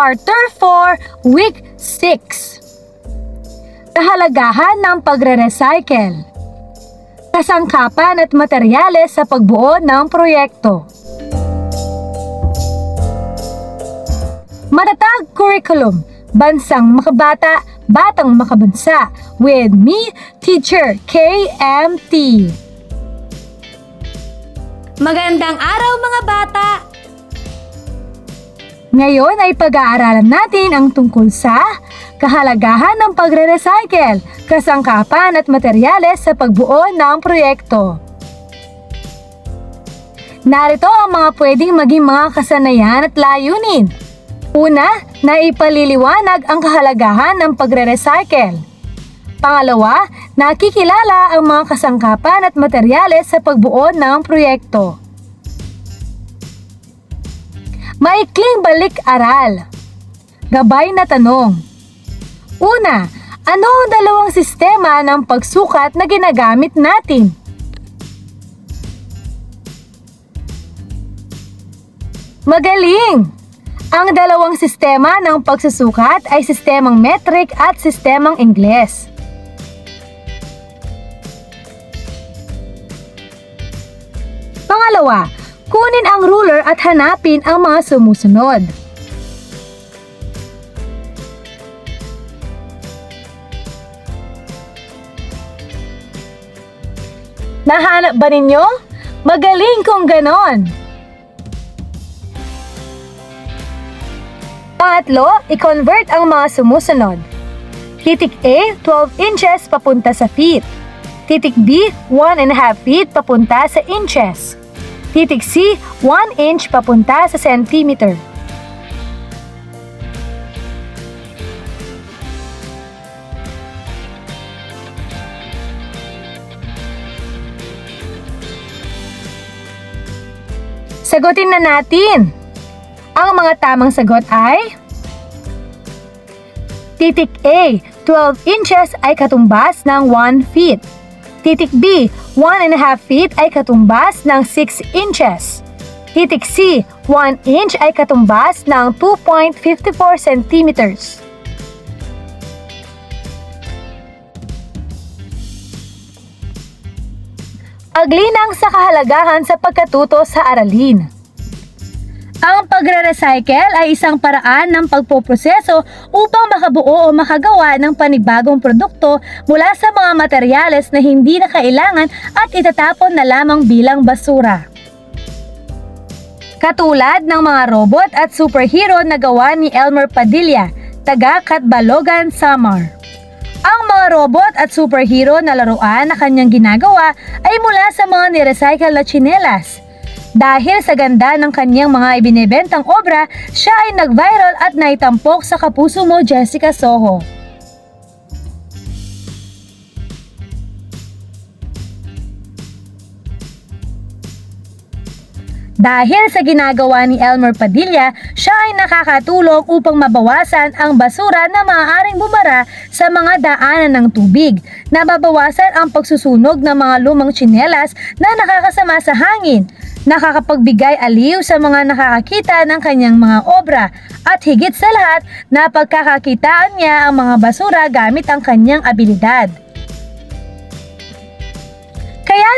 Quarter 4, Week 6 Kahalagahan ng pagre-recycle Kasangkapan at materyales sa pagbuo ng proyekto Matatag Curriculum Bansang Makabata, Batang Makabansa with me, Teacher KMT. Magandang araw mga bata! Ngayon ay pag-aaralan natin ang tungkol sa kahalagahan ng pagre-recycle, kasangkapan at materyales sa pagbuo ng proyekto. Narito ang mga pwedeng maging mga kasanayan at layunin. Una, na ipaliliwanag ang kahalagahan ng pagre-recycle. Pangalawa, nakikilala ang mga kasangkapan at materyales sa pagbuo ng proyekto. Maikling balik-aral. Gabay na tanong. Una, ano ang dalawang sistema ng pagsukat na ginagamit natin? Magaling! Ang dalawang sistema ng pagsusukat ay sistemang metric at sistemang Ingles. Pangalawa, kunin ang ruler at hanapin ang mga sumusunod. Nahanap ba ninyo? Magaling kung ganon! Pangatlo, i-convert ang mga sumusunod. Titik A, 12 inches papunta sa feet. Titik B, 1 and a half feet papunta sa inches. Titik C, 1 inch papunta sa centimeter. Sagutin na natin. Ang mga tamang sagot ay Titik A, 12 inches ay katumbas ng 1 feet. Titik B, 1 and a half feet ay katumbas ng 6 inches. Titik C, 1 inch ay katumbas ng 2.54 centimeters. Paglinang sa kahalagahan sa pagkatuto sa aralin. Ang pagre-recycle ay isang paraan ng pagpoproseso upang makabuo o makagawa ng panibagong produkto mula sa mga materyales na hindi na kailangan at itatapon na lamang bilang basura. Katulad ng mga robot at superhero na gawa ni Elmer Padilla, taga Katbalogan, Samar. Ang mga robot at superhero na laruan na kanyang ginagawa ay mula sa mga nirecycle na tsinelas. Dahil sa ganda ng kanyang mga ibinebentang obra, siya ay nag-viral at naitampok sa kapuso mo Jessica Soho. Dahil sa ginagawa ni Elmer Padilla, siya ay nakakatulong upang mabawasan ang basura na maaaring bumara sa mga daanan ng tubig. Nababawasan ang pagsusunog ng mga lumang tsinelas na nakakasama sa hangin. Nakakapagbigay aliw sa mga nakakakita ng kanyang mga obra at higit sa lahat, napagkakakitaan niya ang mga basura gamit ang kanyang abilidad.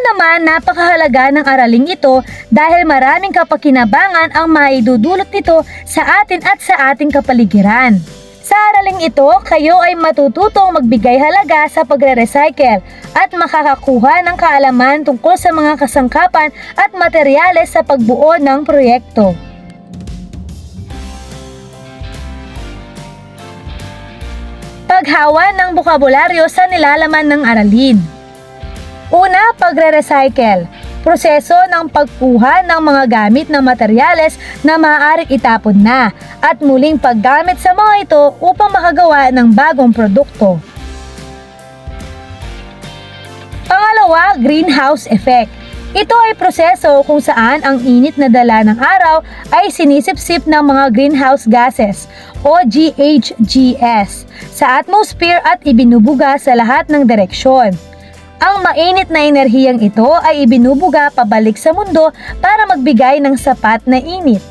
Naman napakahalaga ng araling ito dahil maraming kapakinabangan ang maidudulot nito sa atin at sa ating kapaligiran. Sa araling ito, kayo ay matututong magbigay halaga sa pagre-recycle at makakakuha ng kaalaman tungkol sa mga kasangkapan at materyales sa pagbuo ng proyekto. Paghawa ng bukabularyo sa nilalaman ng aralin. Una, pagre-recycle. Proseso ng pagkuha ng mga gamit na materyales na maaaring itapon na at muling paggamit sa mga ito upang makagawa ng bagong produkto. Pangalawa, greenhouse effect. Ito ay proseso kung saan ang init na dala ng araw ay sinisipsip ng mga greenhouse gases o GHGs sa atmosphere at ibinubuga sa lahat ng direksyon. Ang mainit na enerhiyang ito ay ibinubuga pabalik sa mundo para magbigay ng sapat na init.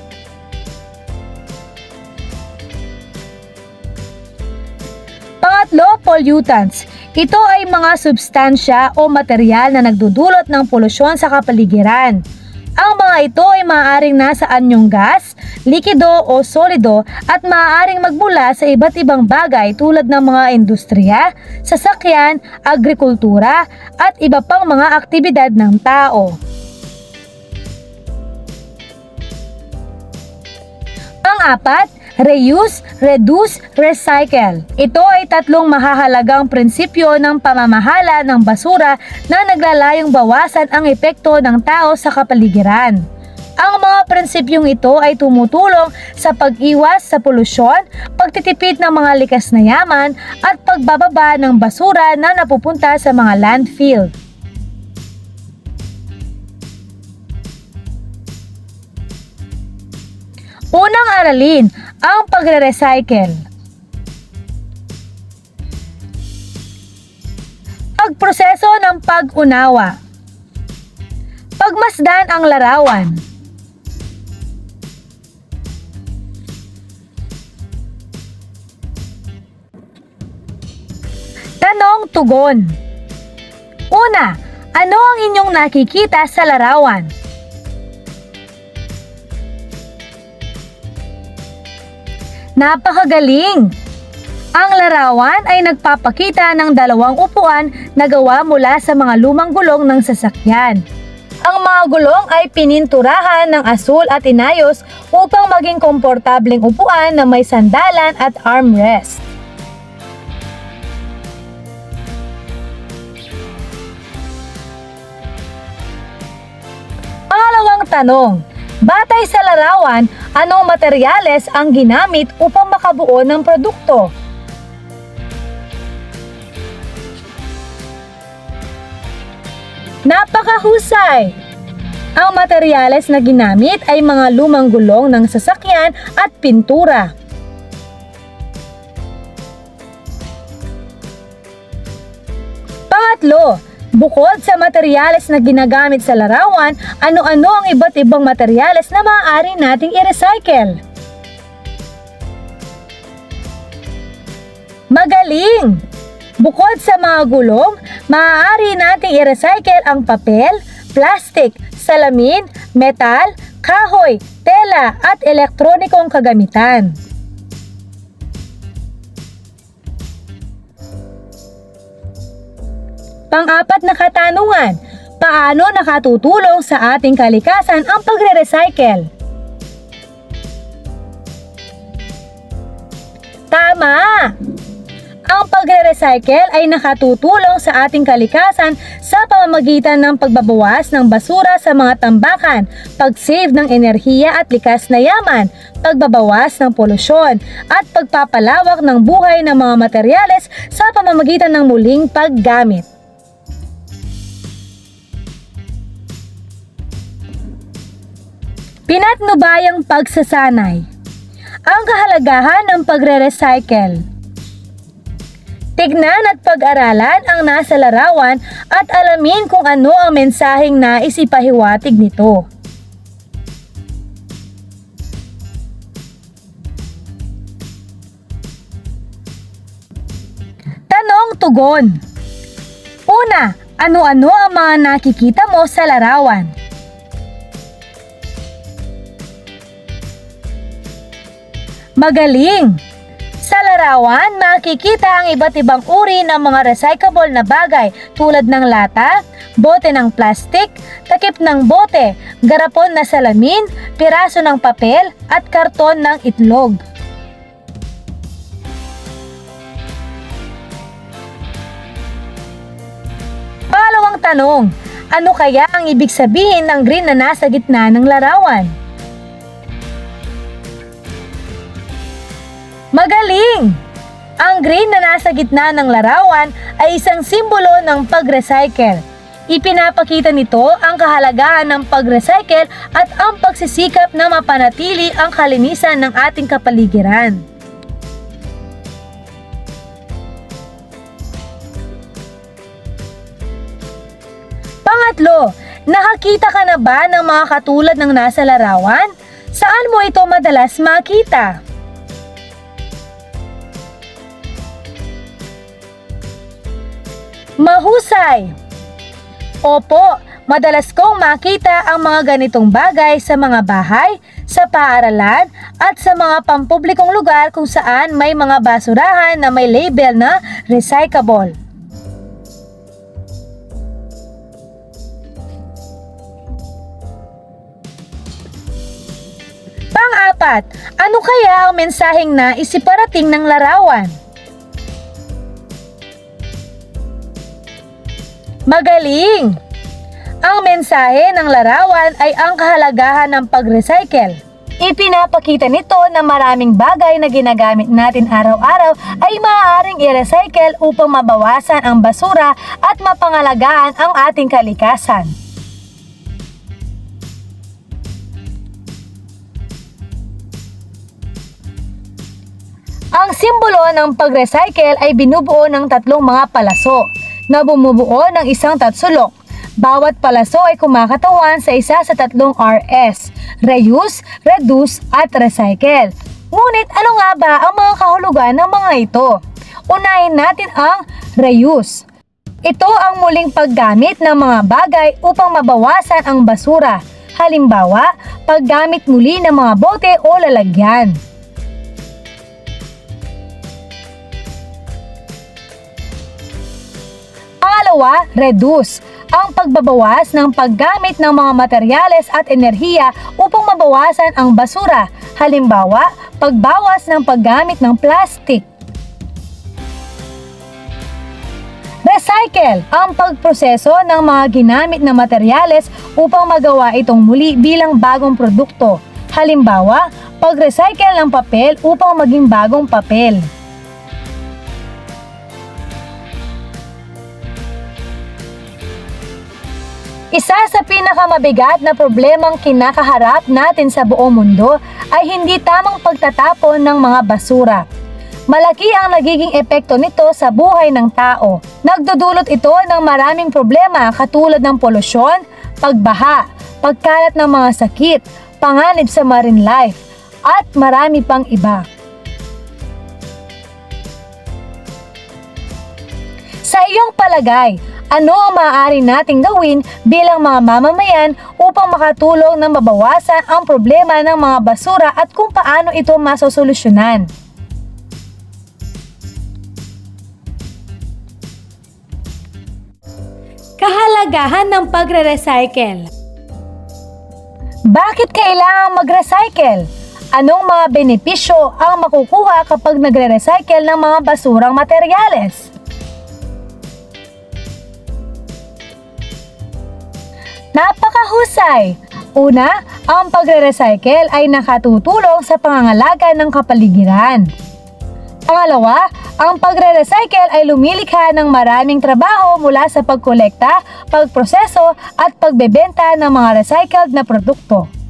Pangatlo, pollutants. Ito ay mga substansya o material na nagdudulot ng polusyon sa kapaligiran. Ang mga ito ay maaaring nasa anyong gas, likido o solido at maaaring magmula sa iba't ibang bagay tulad ng mga industriya, sasakyan, agrikultura at iba pang mga aktibidad ng tao. Pang-apat, reuse, reduce, recycle. Ito ay tatlong mahahalagang prinsipyo ng pamamahala ng basura na naglalayong bawasan ang epekto ng tao sa kapaligiran. Ang mga prinsipyong ito ay tumutulong sa pag-iwas sa polusyon, pagtitipid ng mga likas na yaman at pagbababa ng basura na napupunta sa mga landfill. Unang aralin, ang pagre-recycle. Pagproseso ng pag-unawa. Pagmasdan ang larawan. Tanong tugon. Una, ano ang inyong nakikita sa larawan? Napakagaling! Ang larawan ay nagpapakita ng dalawang upuan na gawa mula sa mga lumang gulong ng sasakyan. Ang mga gulong ay pininturahan ng asul at inayos upang maging komportableng upuan na may sandalan at armrest. Pangalawang tanong, batay sa larawan, anong materyales ang ginamit upang makabuo ng produkto? Napakahusay! Ang materyales na ginamit ay mga lumang gulong ng sasakyan at pintura. Pangatlo, bukod sa materyales na ginagamit sa larawan, ano-ano ang iba't ibang materyales na maaari nating i-recycle? Magaling! Bukod sa mga gulong, maaari nating i-recycle ang papel, plastic, salamin, metal, kahoy, tela at elektronikong kagamitan. Pang-apat na katanungan, paano nakatutulong sa ating kalikasan ang pagre-recycle? Tama! Ang pagre-recycle ay nakatutulong sa ating kalikasan sa pamamagitan ng pagbabawas ng basura sa mga tambakan, pag-save ng enerhiya at likas na yaman, pagbabawas ng polusyon, at pagpapalawak ng buhay ng mga materyales sa pamamagitan ng muling paggamit. Pinatnubayang pagsasanay Ang kahalagahan ng pagre-recycle Tignan at pag-aralan ang nasa larawan at alamin kung ano ang mensaheng nais ipahiwatig nito. Tanong tugon Una, ano-ano ang mga nakikita mo sa larawan? Magaling! Sa larawan, makikita ang iba't ibang uri ng mga recyclable na bagay tulad ng lata, bote ng plastik, takip ng bote, garapon na salamin, piraso ng papel, at karton ng itlog. Pangalawang tanong, ano kaya ang ibig sabihin ng green na nasa gitna ng larawan? Magaling! Ang green na nasa gitna ng larawan ay isang simbolo ng pag-recycle. Ipinapakita nito ang kahalagahan ng pag-recycle at ang pagsisikap na mapanatili ang kalinisan ng ating kapaligiran. Pangatlo, nakakita ka na ba ng mga katulad ng nasa larawan? Saan mo ito madalas makita? Mahusay! Opo, madalas kong makita ang mga ganitong bagay sa mga bahay, sa paaralan, at sa mga pampublikong lugar kung saan may mga basurahan na may label na recyclable. Pang-apat, ano kaya ang mensaheng na isiparating ng larawan? Magaling! Ang mensahe ng larawan ay ang kahalagahan ng pag-recycle. Ipinapakita nito na maraming bagay na ginagamit natin araw-araw ay maaaring i-recycle upang mabawasan ang basura at mapangalagaan ang ating kalikasan. Ang simbolo ng pag-recycle ay binubuo ng tatlong mga palaso na bumubuo ng isang tatsulok. Bawat palaso ay kumakatawan sa isa sa tatlong RS, reuse, reduce, at recycle. Ngunit ano nga ba ang mga kahulugan ng mga ito? Unahin natin ang reuse. Ito ang muling paggamit ng mga bagay upang mabawasan ang basura. Halimbawa, paggamit muli ng mga bote o lalagyan. Pangalawa, reduce. Ang pagbabawas ng paggamit ng mga materyales at enerhiya upang mabawasan ang basura. Halimbawa, pagbawas ng paggamit ng plastic. Recycle ang pagproseso ng mga ginamit na materyales upang magawa itong muli bilang bagong produkto. Halimbawa, pag-recycle ng papel upang maging bagong papel. Isa sa pinakamabigat na problemang kinakaharap natin sa buong mundo ay hindi tamang pagtatapon ng mga basura. Malaki ang nagiging epekto nito sa buhay ng tao. Nagdudulot ito ng maraming problema katulad ng polusyon, pagbaha, pagkalat ng mga sakit, panganib sa marine life, at marami pang iba. Sa iyong palagay, ano ang maaari nating gawin bilang mga mamamayan upang makatulong na mabawasan ang problema ng mga basura at kung paano ito masosolusyonan? Kahalagahan ng pagre-recycle. Bakit kailangang mag-recycle? Anong mga benepisyo ang makukuha kapag nagre-recycle ng mga basurang materyales? Napakahusay! Una, ang pagre-recycle ay nakatutulong sa pangangalaga ng kapaligiran. Pangalawa, ang pagre-recycle ay lumilikha ng maraming trabaho mula sa pagkolekta, pagproseso at pagbebenta ng mga recycled na produkto.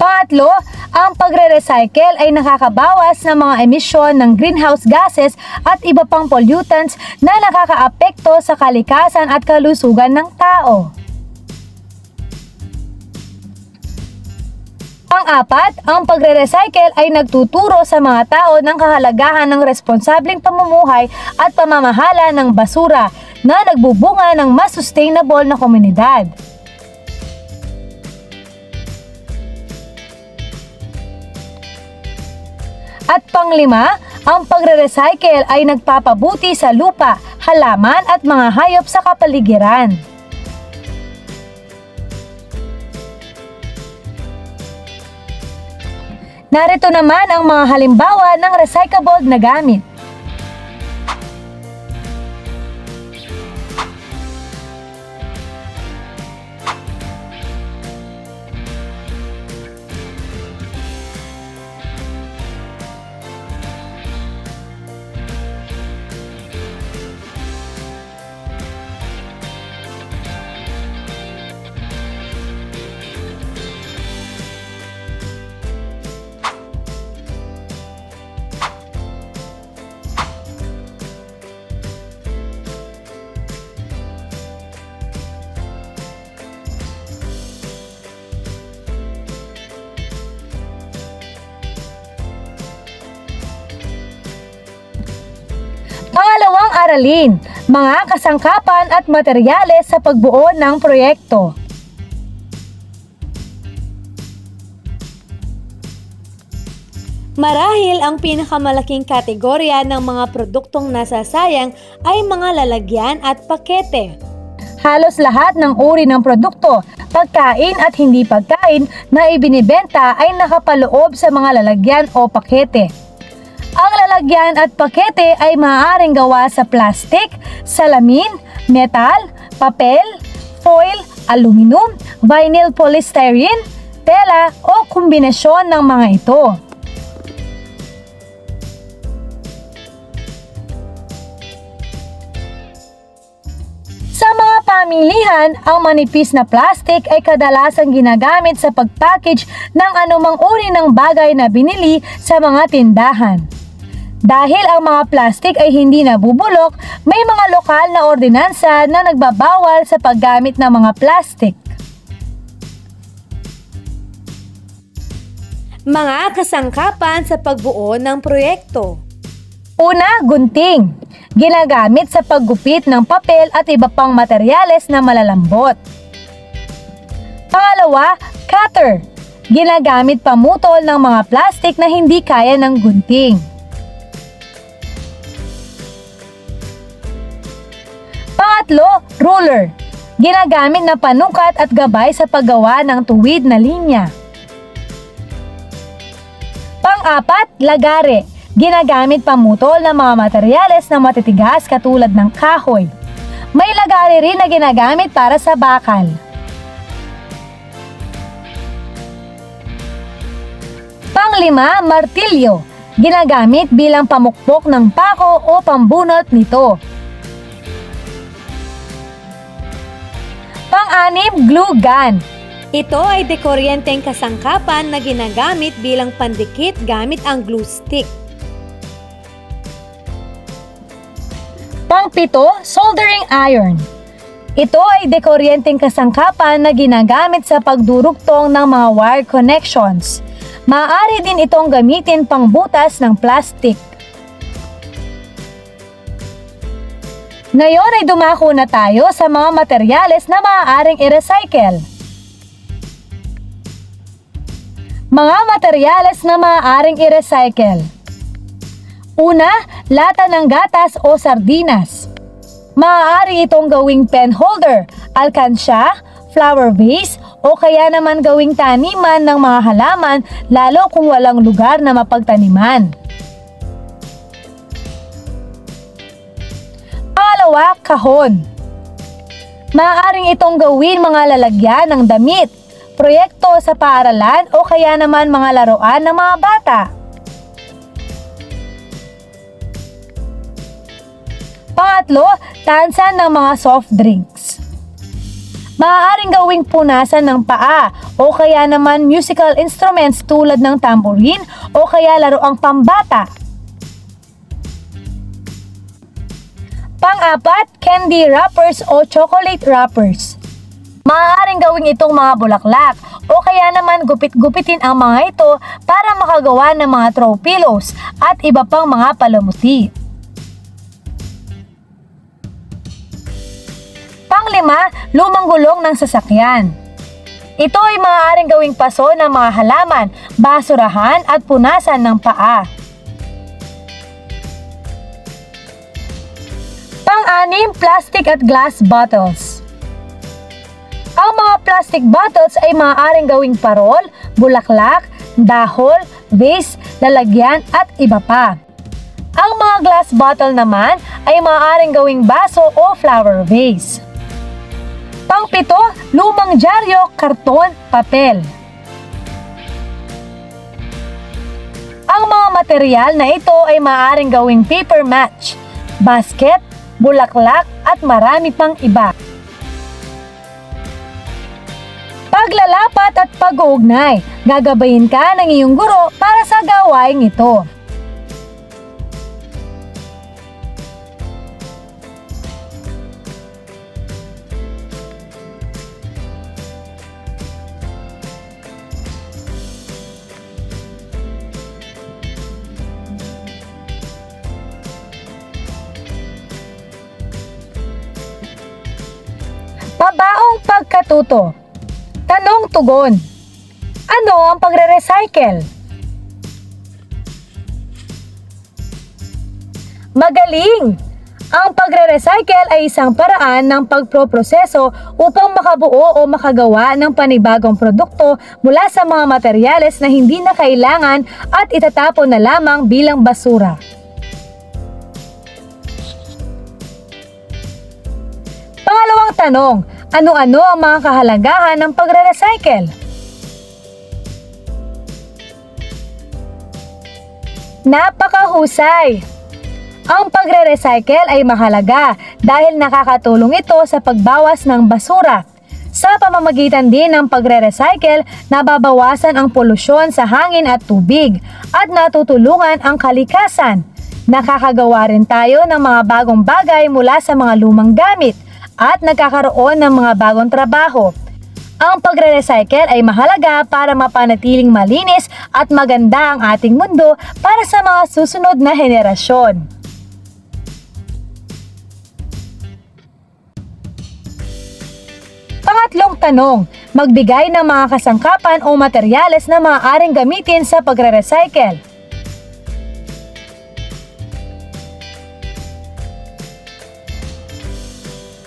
Pangatlo, ang pagre-recycle ay nakakabawas ng mga emisyon ng greenhouse gases at iba pang pollutants na nakakaapekto sa kalikasan at kalusugan ng tao. Pang-apat, ang pagre-recycle ay nagtuturo sa mga tao ng kahalagahan ng responsableng pamumuhay at pamamahala ng basura na nagbubunga ng mas sustainable na komunidad. At panglima, ang pagre-recycle ay nagpapabuti sa lupa, halaman at mga hayop sa kapaligiran. Narito naman ang mga halimbawa ng recyclable na gamit. Aralin, mga kasangkapan at materyales sa pagbuo ng proyekto. Marahil ang pinakamalaking kategorya ng mga produktong nasasayang ay mga lalagyan at pakete. Halos lahat ng uri ng produkto, pagkain at hindi pagkain na ibinibenta ay nakapaloob sa mga lalagyan o pakete. Ang lalagyan at pakete ay maaaring gawa sa plastic, salamin, metal, papel, foil, aluminum, vinyl polystyrene, tela o kombinasyon ng mga ito. Sa mga pamilihan, ang manipis na plastic ay kadalasang ginagamit sa pag-package ng anumang uri ng bagay na binili sa mga tindahan. Dahil ang mga plastic ay hindi nabubulok, may mga lokal na ordinansa na nagbabawal sa paggamit ng mga plastic. Mga kasangkapan sa pagbuo ng proyekto. Una, gunting. Ginagamit sa paggupit ng papel at iba pang materyales na malalambot. Pangalawa, cutter. Ginagamit pamutol ng mga plastic na hindi kaya ng gunting. Pangatlo, ruler. Ginagamit na panukat at gabay sa paggawa ng tuwid na linya. Pang-apat, lagare. Ginagamit pamutol ng mga materyales na matitigas katulad ng kahoy. May lagare rin na ginagamit para sa bakal. Panglima, martilyo. Ginagamit bilang pamukpok ng pako o pambunot nito. Pang-anim, glue gun. Ito ay dekoryenteng kasangkapan na ginagamit bilang pandikit gamit ang glue stick. Pangpito, soldering iron. Ito ay dekoryenteng kasangkapan na ginagamit sa pagdurugtong ng mga wire connections. Maaari din itong gamitin pang butas ng plastic. Ngayon ay dumako na tayo sa mga materyales na maaaring i-recycle. Mga materyales na maaaring i-recycle. Una, lata ng gatas o sardinas. Maaari itong gawing pen holder, alkansya, flower vase, o kaya naman gawing taniman ng mga halaman lalo kung walang lugar na mapagtaniman. Pangalawa, kahon. Maaaring itong gawin mga lalagyan ng damit, proyekto sa paaralan o kaya naman mga laruan ng mga bata. Pangatlo, tansan ng mga soft drinks. Maaaring gawing punasan ng paa o kaya naman musical instruments tulad ng tambourine o kaya laruang pambata. Pang-apat, candy wrappers o chocolate wrappers. Maaaring gawing itong mga bulaklak o kaya naman gupit-gupitin ang mga ito para makagawa ng mga throw pillows at iba pang mga palamuti. Panglima, lumang gulong ng sasakyan. Ito ay maaaring gawing paso ng mga halaman, basurahan at punasan ng paa. Pang-anim, plastic at glass bottles. Ang mga plastic bottles ay maaaring gawing parol, bulaklak, dahol, vase, lalagyan at iba pa. Ang mga glass bottle naman ay maaaring gawing baso o flower vase. Pangpito, lumang dyaryo, karton, papel. Ang mga material na ito ay maaaring gawing paper match, basket, bulaklak at marami pang iba. Paglalapat at pag-uugnay, gagabayin ka ng iyong guro para sa gawaing ito. Pabaong pagkatuto. Tanong tugon. Ano ang pagre-recycle? Magaling! Ang pagre-recycle ay isang paraan ng pagproproseso upang makabuo o makagawa ng panibagong produkto mula sa mga materyales na hindi na kailangan at itatapon na lamang bilang basura. Pangalawang tanong, ano-ano ang mga kahalagahan ng pagre-recycle? Napakahusay! Ang pagre-recycle ay mahalaga dahil nakakatulong ito sa pagbawas ng basura. Sa pamamagitan din ng pagre-recycle, nababawasan ang polusyon sa hangin at tubig at natutulungan ang kalikasan. Nakakagawa rin tayo ng mga bagong bagay mula sa mga lumang gamit at nagkakaroon ng mga bagong trabaho. Ang pagre-recycle ay mahalaga para mapanatiling malinis at maganda ang ating mundo para sa mga susunod na henerasyon. Pangatlong tanong, magbigay ng mga kasangkapan o materyales na maaaring gamitin sa pagre-recycle.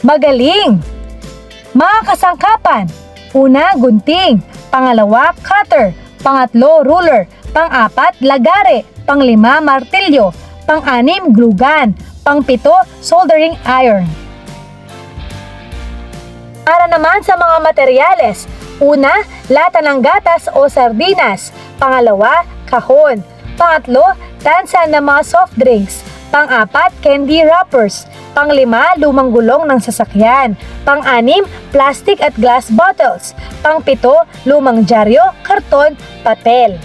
Magaling! Mga kasangkapan. Una, gunting. Pangalawa, cutter. Pangatlo, ruler. Pang-apat, lagare. Panglima, martilyo. Pang-anim, glue gun. Pang-pito, soldering iron. Para naman sa mga materyales, una, lata ng gatas o sardinas. Pangalawa, kahon. Pangatlo, tansa ng mga soft drinks. Pang-apat, candy wrappers. Panglima, lumang gulong ng sasakyan. Pang-anim, plastic at glass bottles. Pang-pito, lumang dyaryo, karton, papel.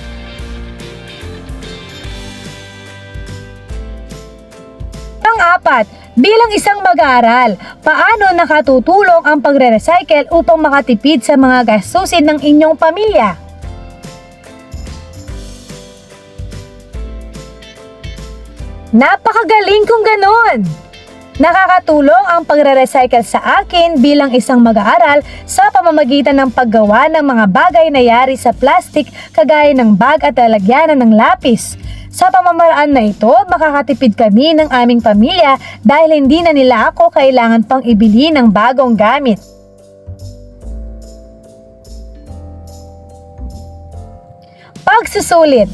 Pang-apat, bilang isang mag-aaral, paano nakatutulong ang pagre-recycle upang makatipid sa mga gastusin ng inyong pamilya? Napakagaling kung ganon! Nakakatulong ang pagre-recycle sa akin bilang isang mag-aaral sa pamamagitan ng paggawa ng mga bagay na yari sa plastic kagaya ng bag at lalagyanan ng lapis. Sa pamamaraan na ito, makakatipid kami ng aming pamilya dahil hindi na nila ako kailangan pang ibili ng bagong gamit. Pagsusulit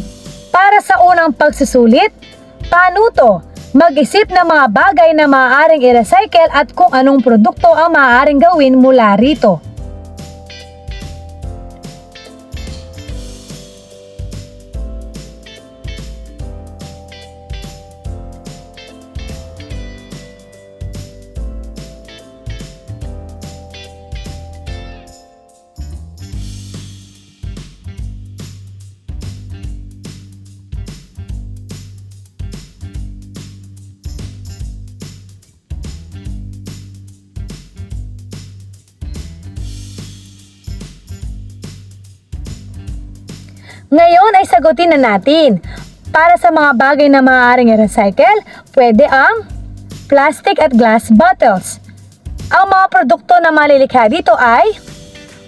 Para sa unang pagsusulit, panuto, mag-isip ng mga bagay na maaaring i-recycle at kung anong produkto ang maaaring gawin mula rito. Ngayon ay sagutin na natin. Para sa mga bagay na maaaring i-recycle, pwede ang plastic at glass bottles. Ang mga produkto na malilikha dito ay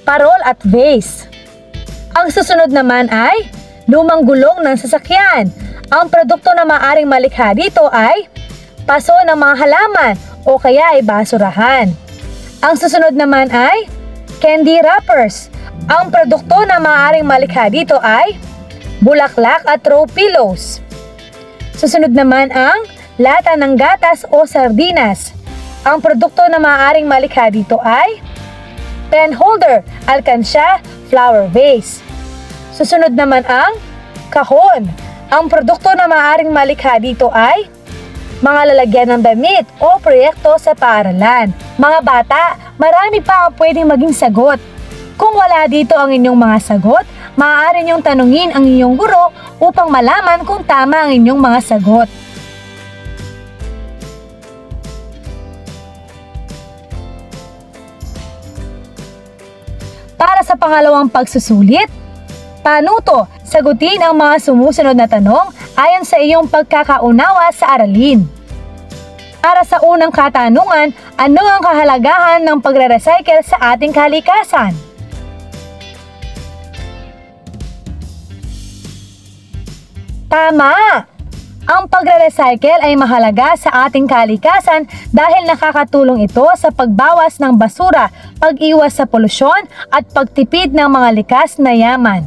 parol at vase. Ang susunod naman ay lumang gulong ng sasakyan. Ang produkto na maaaring malikha dito ay paso ng mga halaman o kaya ay basurahan. Ang susunod naman ay candy wrappers. Ang produkto na maaaring malikha dito ay bulaklak at throw pillows. Susunod naman ang lata ng gatas o sardinas. Ang produkto na maaaring malikha dito ay pen holder, alkansya, flower vase. Susunod naman ang kahon. Ang produkto na maaaring malikha dito ay mga lalagyan ng damit o proyekto sa paaralan. Mga bata, marami pa ang pwedeng maging sagot. Kung wala dito ang inyong mga sagot, maaari niyong tanungin ang inyong guro upang malaman kung tama ang inyong mga sagot. Para sa pangalawang pagsusulit, panuto, sagutin ang mga sumusunod na tanong ayon sa iyong pagkakaunawa sa aralin. Para sa unang katanungan, ano ang kahalagahan ng pagre-recycle sa ating kalikasan? Tama! Ang pagre-recycle ay mahalaga sa ating kalikasan dahil nakakatulong ito sa pagbawas ng basura, pag-iwas sa polusyon at pagtipid ng mga likas na yaman.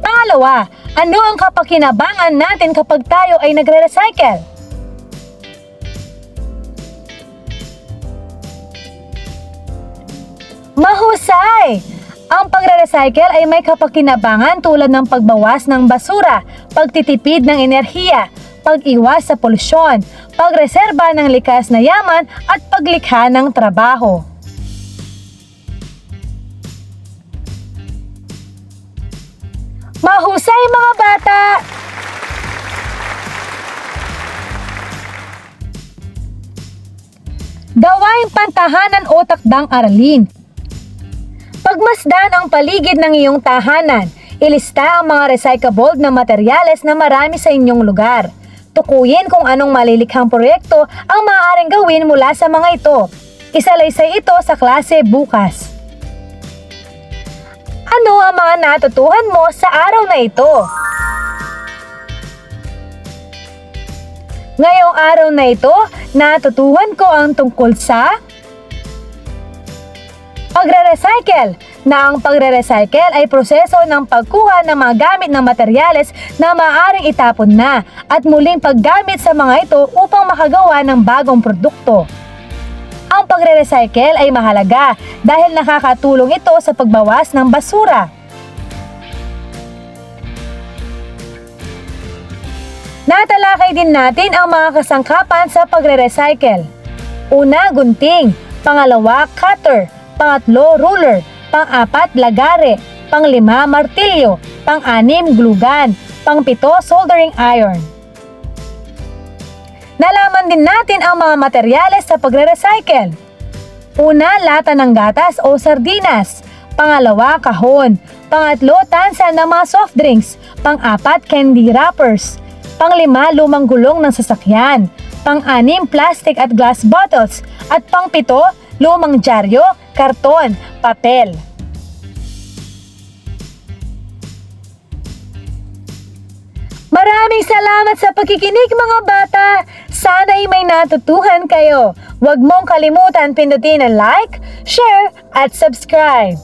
Pangalawa, ano ang kapakinabangan natin kapag tayo ay nagre-recycle? Mahusay! Ang pagre-recycle ay may kapakinabangan tulad ng pagbawas ng basura, pagtitipid ng enerhiya, pag-iwas sa polusyon, pagreserba ng likas na yaman at paglikha ng trabaho. Mahusay mga bata! Gawaing pantahanan o takdang aralin. Pagmasdan ang paligid ng iyong tahanan. Ilista ang mga recyclable na materyales na marami sa inyong lugar. Tukuyin kung anong malilikhang proyekto ang maaaring gawin mula sa mga ito. Isalaysay ito sa klase bukas. Ano ang mga natutuhan mo sa araw na ito? Ngayong araw na ito, natutuhan ko ang tungkol sa Pagre-recycle na ang pagre-recycle ay proseso ng pagkuha ng mga gamit na materyales na maaaring itapon na at muling paggamit sa mga ito upang makagawa ng bagong produkto. Ang pagre-recycle ay mahalaga dahil nakakatulong ito sa pagbawas ng basura. Natalakay din natin ang mga kasangkapan sa pagre-recycle. Una, gunting. Pangalawa, cutter. Pangatlo, ruler. Pang-apat, lagare. Panglima, martilyo. Pang-anim, glue gun. Pang-pito, soldering iron. Nalaman din natin ang mga materyales sa pagre-recycle. Una, lata ng gatas o sardinas. Pangalawa, kahon. Pangatlo, tansa ng mga soft drinks. Pang-apat, candy wrappers. Panglima, lumang gulong ng sasakyan. Pang-anim, plastic at glass bottles. At pang-pito, lumang dyaryo, karton, papel. Maraming salamat sa pakikinig mga bata! Sana'y may natutuhan kayo. Huwag mong kalimutan pindutin ang like, share, at subscribe.